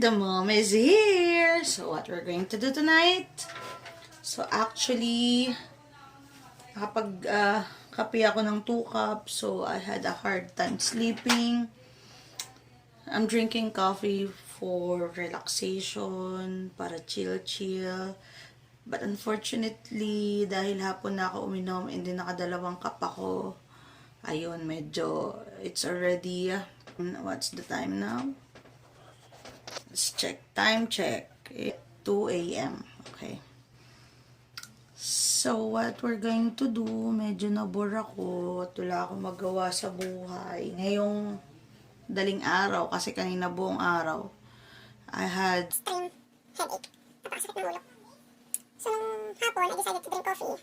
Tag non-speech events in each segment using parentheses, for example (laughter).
the mom is here. So what we're going to do tonight? So actually, kapag uh, kape ako ng 2 cups, so I had a hard time sleeping. I'm drinking coffee for relaxation, para chill-chill. But unfortunately, dahil hapon na ako uminom and then nakadalawang cup ako, ayun, medyo, it's already, what's the time now? Let's check. Time check. It 2 a.m. Okay. So, what we're going to do, medyo nabore ako at wala akong magawa sa buhay. Ngayong daling araw, kasi kanina buong araw, I had extreme headache. Napakasakit ng ulo. So, nung hapon, I decided to drink coffee.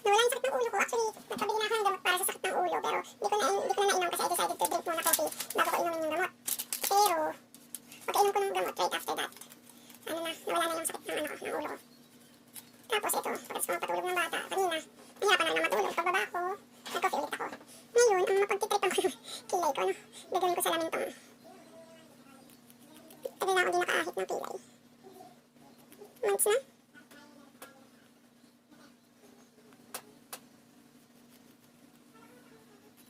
Nawala yung sakit ng ulo ko. Actually, nagkabili na ako ng gamot para sa sakit ng ulo. Pero, hindi ko na, hindi ko na nainom kasi I decided to drink muna coffee bago ko inumin yung gamot. Pero, pagkainom ko ng gamot right after that, ano na, nawala na yung sakit ng, ano, ng ulo. Tapos ito, pagkatapos ko matulog ng bata, kanina, nahirapan na lang matulog. Pagbaba ko, nag-coffee ulit ako. Ngayon, ang mapagtitripan ko yung (laughs) kilay ko, ano, gagawin ko sa lamin tong Tagal na ako di nakaahit ng pilay. Months na?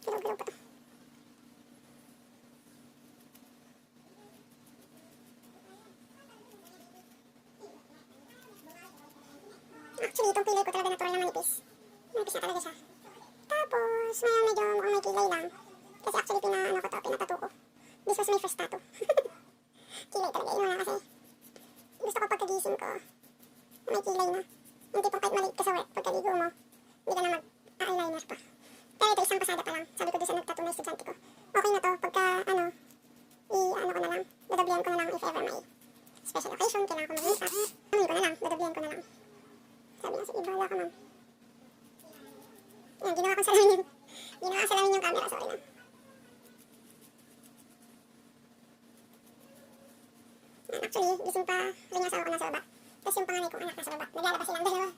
Galaw-galaw pa to. Actually, itong pilay ko talaga natural na manipis. Manipis na talaga siya. Tapos, ngayon medyo mukhang may kilay lang. Kasi actually, pina, ano ko to, pinatato ko. This was my first tattoo. (laughs) kilay talaga. Yun na kasi. Gusto ko pagkagising ko, may kilay na. Yung tipong kahit maliit ka sa work, pagkaligo mo, hindi ka na mag-eyeliner pa. Pero ito isang pasada pa lang. Sabi ko doon sa nagtattoo na estudyante ko. Okay na to, pagka ano, i-ano ko na lang, dadablihan ko na lang if ever may special occasion, kailangan ko mag-makeup. Anuin ko na lang, dadablihan ko na lang. Sabi niya, sige, bahala ka ma'am. Yan, ginawa ko sa lamin yung, ginawa ko sa lamin yung camera, sorry lang. Yan, Actually, gising pa rin yung asawa ko nasa baba. Tapos yung panganay kong anak nasa baba. Naglalabas silang dalawa.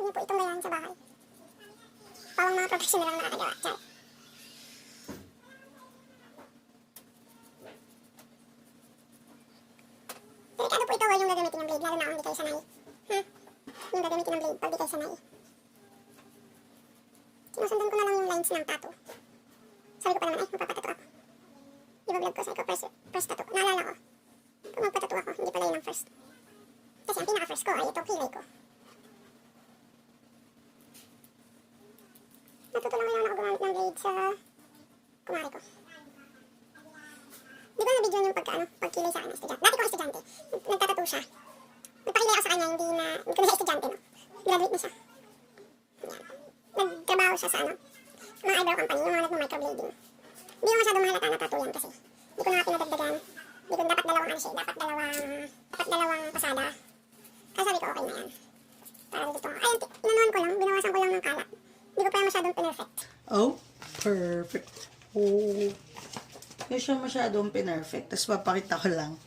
Yun po itong bayan sa bahay. Pawang mga professional lang nakakagawa. Char. Delikado po ito huwag yung gagamitin ng blade, lalo na kung hindi kayo sanay. Ha? Yung gagamitin ng blade pag di kayo sanay. Sinusundan ko na lang yung lines ng tattoo. Sabi ko pa naman, eh, magpapatato ako. Iba-vlog ko, sabi ko, first, first tattoo. Naalala ko, kung magpatato ako, hindi pala yun ang first. Kasi ang pinaka-first ko ay itong kilay ko. Natuto lang ako gumamit ng blade sa kumari ko. Di ba na-video yung pagka, ano, pagkilay sa akin ng estudyante? Dati ko estudyante, nagtatato siya. Nagpakilay ako sa kanya, hindi na, hindi ko na estudyante, no? Graduate na siya. Nagtrabaho siya sa, ano, mga eyebrow company, yung mga nagmamicroblading. Hindi ko masyadong mahalata na tattoo yan kasi hindi ko na pinadagdagan. Hindi ko dapat dalawang ano siya, dapat dalawang, dapat dalawang pasada. Kaya sabi ko okay na yan. Para dito ko. Ayun, inanuhan ko lang, binawasan ko lang ng kalat. Hindi ko pa masyadong perfect. Oh, perfect. Oh. Hindi siya masyadong pinerfect. Tapos papakita ko lang.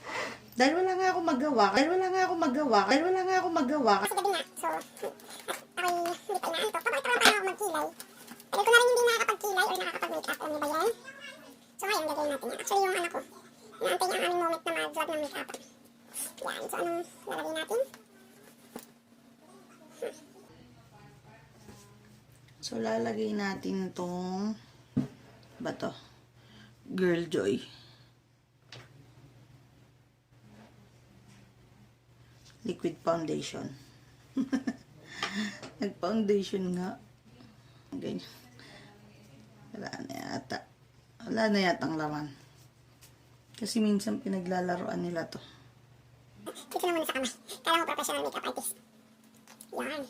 Dahil wala nga ako magawa. Dahil wala nga ako magawa. Dahil wala nga ako magawa. Kasi gabi nga, so, at ako'y hindi pa inaantok. Papakita ko lang paano ako magkilay. Tagal ko na rin hindi nakakapagkilay or nakakapag-makeup. Alam niyo ba yan? So ngayon, gagawin natin yan. Actually, yung anak ko, inaantay niya ang aming moment na mag-vlog ng makeup. Yan, so anong lalagay natin? So, lalagay natin tong ba to? Girl Joy. Liquid foundation. (laughs) Nag-foundation nga. Ganyan. Wala na yata. Wala na yata ang laman. Kasi minsan pinaglalaroan nila to. Dito na muna sa kamay. Kala ko professional makeup artist. Yan.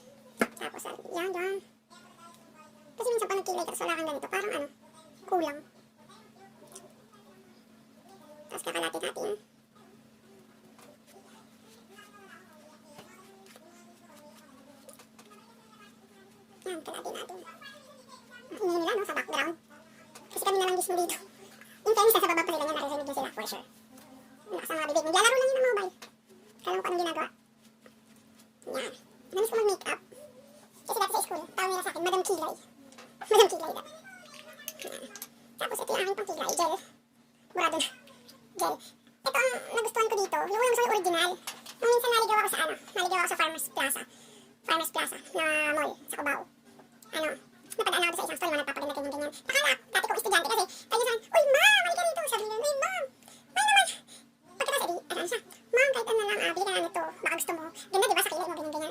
Tapos, yan, yan. Kasi minsan pa nagkilay ka, wala kang ganito. Parang ano, kulang. Tapos kakalatin natin. Yan, kalatin natin. Ang ingay nila, no, sa background. Kasi kami na lang mismo dito. In fairness, nasa baba pa sila niya, naririnig niyo sila, for sure. Ang lakas ng mga bibig. Naglalaro lang yun ng mobile. Kala kung anong ginagawa. Yan. Namis ko mag-makeup. Kasi dati sa school, tawag nila sa akin, Madam Kilay. Madam Kilay. Yan. Tapos ito yung aking pang kilay, gel. Murado na picture. Ito ang nagustuhan ko dito. Yung unang soy original. Nung minsan naligaw ako sa ano, naligaw ako sa Farmers Plaza. Farmers Plaza na mall sa Cubao. Ano, napadaan ako sa isang stall na nagpapaganda kanya ganyan. Akala, dati kong estudyante kasi, tayo sa uy ma'am, halika dito. Sabi nila, uy ma'am, ma'am naman. Pagkatapos, edi, ano siya, ma'am, kahit ano lang, ah, bili ka na nito. Baka gusto mo. Ganda, di ba, sa kilay mo, ganyan, ganyan.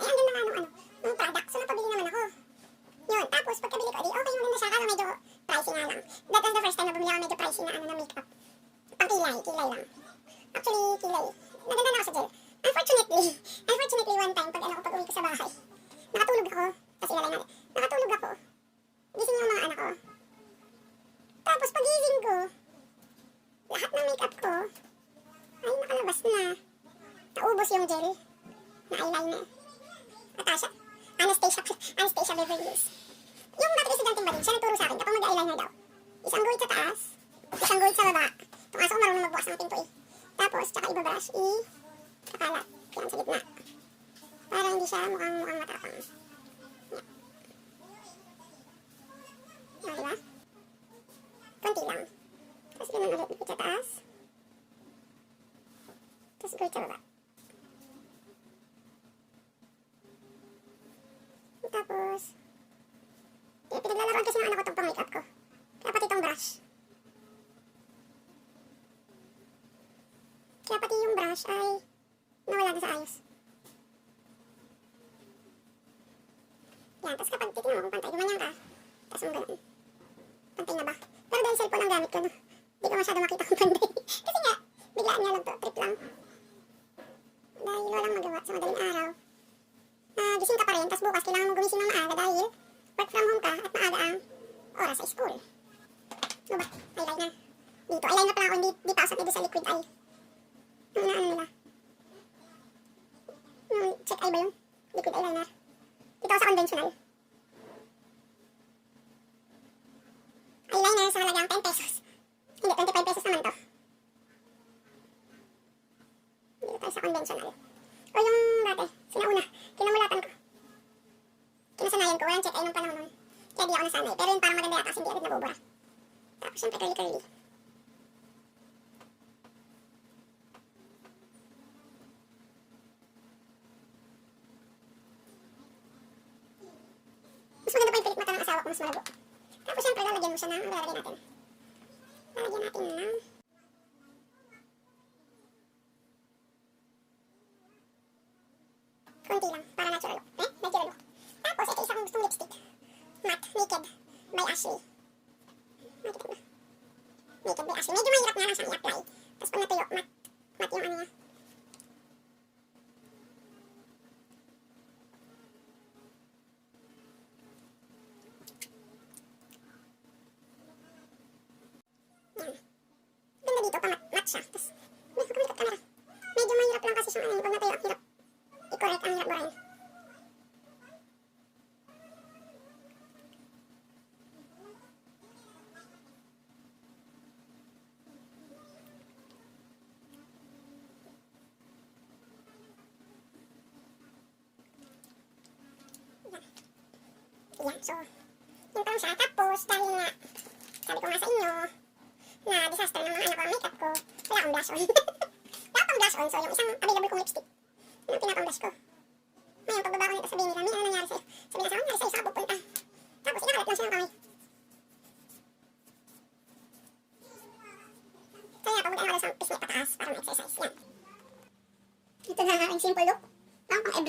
Nakalabas na. Naubos yung gel na eyeliner. Natasha. Anastasia, (laughs) Anastasia Beverly Hills. Yung dati estudyante ba din, siya nagturo sa akin kapag mag-eyeliner daw. Isang guhit sa taas, isang guhit sa baba. Itong aso ko marunong magbukas ng pinto eh. Tapos, tsaka ibabrush, i kakalat. Yan, sa gitna. Para hindi siya mukhang mukhang matapang. Yan. O, diba? Konti lang. Tapos ganun ulit, guhit sa taas. Tapos guhit sa baba. Tapos, eh, pinaglalaroan kasi ng anak ko itong pang-makeup ko. Kaya pati itong brush. Kaya pati yung brush ay nawala na sa ayos. Yan, tapos kapag titignan mo kung pantay, gumanyan ka. Tapos mo ganun. Pantay na ba? Pero dahil cellphone ang gamit ko, no? Hindi ko masyado makita kung pantay. kasi nga, biglaan nga lang to, trip lang. Dahil walang magawa sa madaling araw. Ah, gising ka pa rin, tapos bukas kailangan mo gumising ng maaga dahil work from home ka at maaga ang oras sa school. Ano ba? Eyeliner. Dito, eyeliner pala ako, hindi, hindi pa ako dito sa liquid eye. Ano na ano nila? Yung check eye ba yun? Liquid eyeliner. Dito sa conventional. Eyeliner sa halagang 10 pesos. Hindi, 25 pesos naman to. Dito tayo sa conventional. O yung dati, sinauna, kinamulatan ko. Kinasanayan ko, walang check eye nung panahon nun. Ako nasanay. Pero yun parang maganda yata kasi hindi agad nabubura. Tapos syempre curly-curly. Mas maganda pa yung pilit mata ng asawa ko, mas malabo. Tapos syempre lalagyan mo siya ng, ano lalagyan natin? Lalagyan natin ng konti lang, para natural look. Eh, natural look. Tapos, ito isa kong gustong lipstick. Matte Naked by Ashley. Naked ba? Naked by Ashley. Medyo mahirap nga lang siyang i-apply. Tapos pag natuyo, matte. Matte yung ano niya. Yan. Ganda dito, pa matte, matte siya. Tapos, may hukumit ka camera. Medyo mahirap lang kasi siyang ano, pag natuyo, hirap. I-correct ang hirap burahin. Yan, so, yun pa lang siya. Tapos, dahil nga, sabi ko nga sa inyo, na disaster ng mga anak ko ang makeup ko, wala akong blush on. (laughs) wala akong blush on, so yung isang available kong lipstick, yun ang pinapang blush ko. Ngayon, pagbaba ko nito, sabihin nila, may ano nangyari sa'yo? Sabi na sa nangyari sa'yo, saan ka pupunta? Tapos, inakalat lang siya ng kamay. Kaya, pag mag-ano sa pisngi pataas, para ma-exercise, yan. Ito na ang simple look.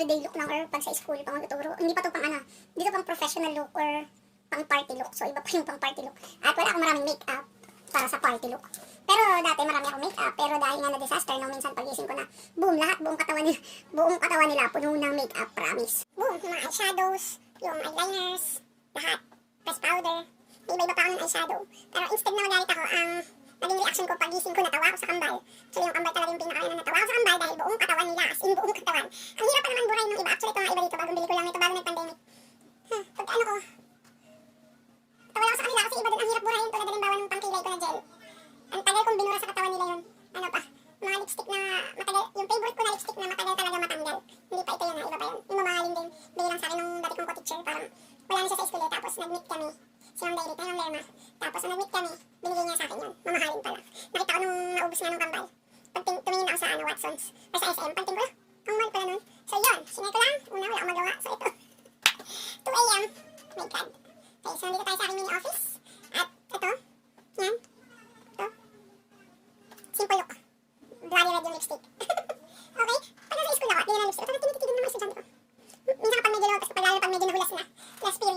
Everyday look lang or pag sa school, pang magtuturo. Hindi pa to pang ano, dito pang professional look or pang party look. So, iba pa yung pang party look. At wala akong maraming makeup para sa party look. Pero dati marami akong makeup. Pero dahil nga na disaster, nung minsan pagising ko na, boom, lahat, buong katawan nila, (laughs) buong katawan nila, puno ng makeup, promise. Boom, mga eyeshadows, yung eyeliners, lahat. Press powder. May iba-iba pa ako ng eyeshadow. Pero instead na magalit ako, ang naging reaction ko pagising ko, natawa ako sa kambal. So yung kambal talaga yung pinaka na natawa ako sa kambal dahil buong katawan nila, as in buong katawan. Ang hirap pa naman buray ng iba. Actually, ito nga iba dito, bagong bili ko lang ito bago nag-pandemic. Huh, pag ano ko, tawa lang ako sa kanila kasi iba din ang hirap burahin tulad halimbawa ng pangkilay ko na gel. Ang tagal kong binura sa katawan nila yun. Ano pa, mga lipstick na matagal, yung favorite ko na lipstick na matagal talaga matanggal. Hindi pa ito yun ha, iba pa yun. Yung mamahalin din, bigyan lang sa akin nung dati kong co-teacher, parang wala na siya sa school eh, tapos nag-meet kami. Si Ma'am Dairy, tayo ng Lerma. Tapos nung nag-meet kami, binigay niya sa akin yun. Mamahalin pala. Nakita ko nung kambal. Pag ting- tumingin ako sa ano, Watsons, or sa SM, pag tingin ko, ang mahal pala nun. So yun, sinay ko lang. Una, wala akong magawa. So ito. (laughs) a.m. My God. Okay, so nandito tayo sa aking mini office. At ito, yan. Ito. Simple look. Bloody red yung lipstick. (laughs) okay, pag nasa school ako, di na lipstick. Ito, tinititigil ng mga estudyante ko. Minsan kapag medyo low, tapos pag lalo pag medyo nahulas na, last period,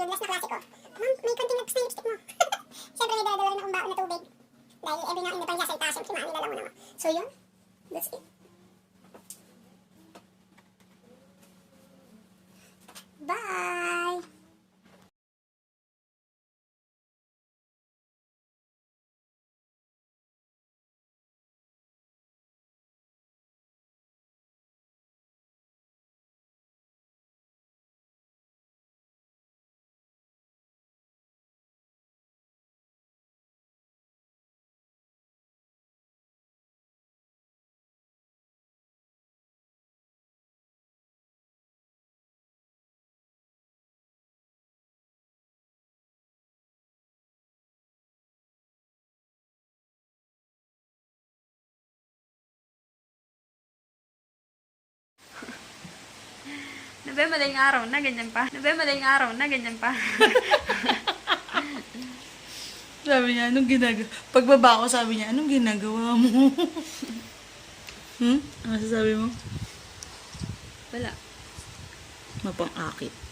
Nabe, madaling araw na, ganyan pa. Nabe, madaling araw na, ganyan pa. (laughs) Sabi niya, anong ginagawa? Pagbaba ko, sabi niya, anong ginagawa mo? (laughs) hmm? Ano sasabi mo? Wala. Mapang-akit.